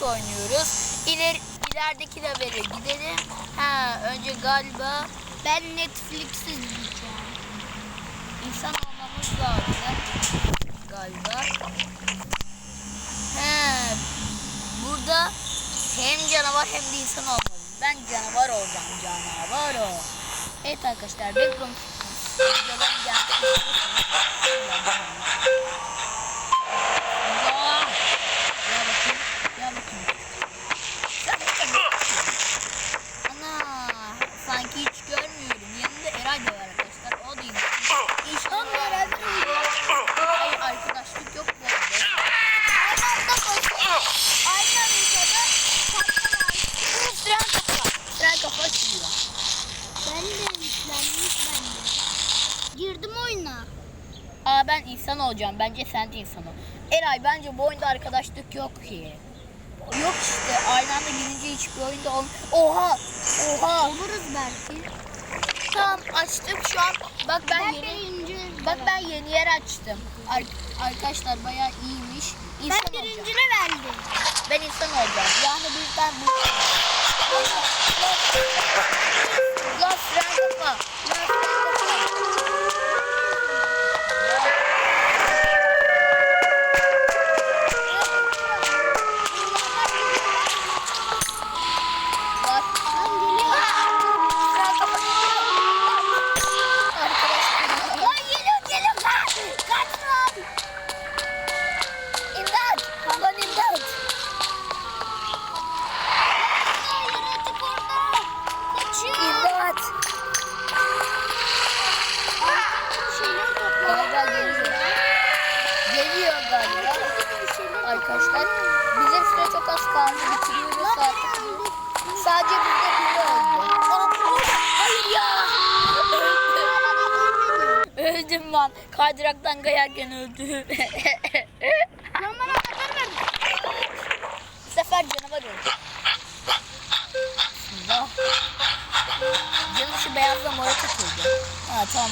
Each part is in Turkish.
Roblox oynuyoruz. İler, ilerideki levele gidelim. Ha önce galiba Ben Netflix'i izleyeceğim. insan olmamız lazım. Galiba. He, burada hem canavar hem de insan olmalı. Ben canavar olacağım canavar o. Evet arkadaşlar backroom videoların geldi. Ya. Ya bakayım. Ya bakayım. Sen bakın. Ana sanki hiç görmüyorum. Yanında Eray da var arkadaşlar. O da yine. İnşallah beraber oynayacağız. Hayır arkadaşlık yok bu arada. Aynı anda koşuyor. Aynı haritada patlamaz. Fren kafa. Fren kafa açıyor. Ben de yüklenmiş bende. Girdim oyuna. Ben insan olacağım. Bence sen de insan ol. Eray bence bu oyunda arkadaşlık yok ki. Yok işte. Aynı anda girince hiçbir oyunda ol... Oha! Oha! Oluruz belki. Tamam açtım şu an. Bak ben, Ben yeni... birinci. Bak ben yeni yer açtım. Ar- arkadaşlar bayağı iyiymiş. İnsan Ben olacağım. birincine verdim. Ben insan olacağım. Yani bizden bu. Arkadaşlar bizim süre çok az kaldı. Bitiriyoruz artık. Sadece bizde biri. Aa, Hayır ya. Öldüm. Lan. Kaydıraktan kayarken öldüm. Lan bana atar ver. Bu sefer canavar öldü. Bismillah. Canım şu beyazla mora takıldı. Ha tamam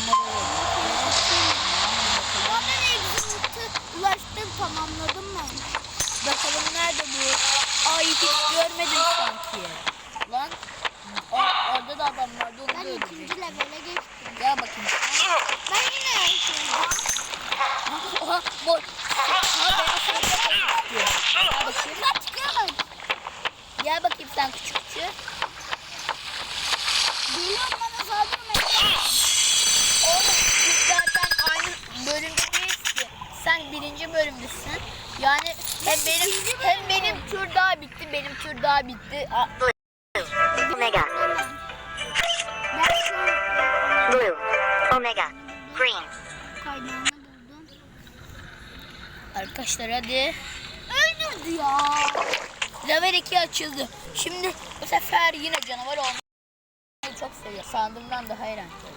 mora exit'e ulaştım tamamladım ben. Bakalım nerede bu? Ay hiç görmedim sanki. Lan o- orada da adam vardı onu Ben öldürecek. ikinci levele geçtim. Gel bakayım. Ben yine şeyim. Oha boy. Ha beni sırada istiyor. Gel bakayım. Kaç kaç. Gel bakayım sen küçükçü. Geliyorum bana saldırma. Oğlum biz zaten aynı bölümde değiliz ki. Sen bölümdesin. Yani hem benim hem benim tür daha bitti, benim tür daha bitti. Omega, blue, omega, green. Arkadaşlar hadi. Öldürdü ya. Level 2 açıldı. Şimdi bu sefer yine canavar olmayı çok seviyor. Sandığımdan daha eğlenceli.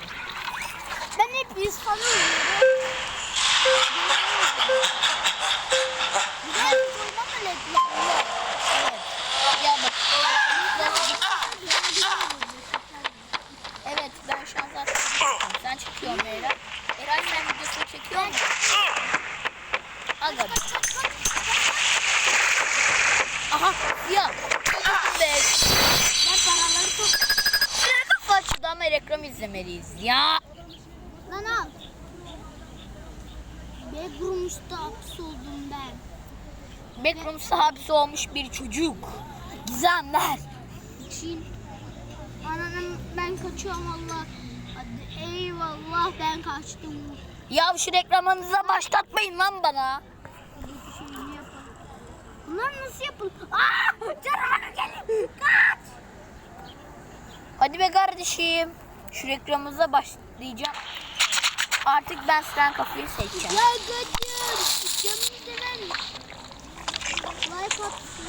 Ben hep insan oynuyorum. Aga. Aha be. Ben paraları çok... Şuraya kafa ama reklam izlemeliyiz. Ya. Lan al. Backroom'da hapsoldum ben. Backrooms'ta hapsi olmuş bir çocuk. Gizemler. Çin. Ananım ben kaçıyorum valla. Hadi eyvallah ben kaçtım. Ya şu reklamınıza başlatmayın lan bana. Bunlar nasıl yapılır? Aa! Canavar geliyor. Kaç! Hadi be kardeşim. Şu reklamımıza başlayacağım. Artık ben Sren kafayı seçeceğim. Ya kaçın. Canını seven. Like atsın.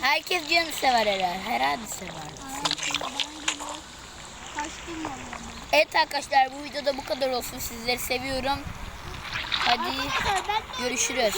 Herkes canı sever herhalde. Herhalde sever. Kaçtım. Evet arkadaşlar bu videoda bu kadar olsun. Sizleri seviyorum. Hadi görüşürüz.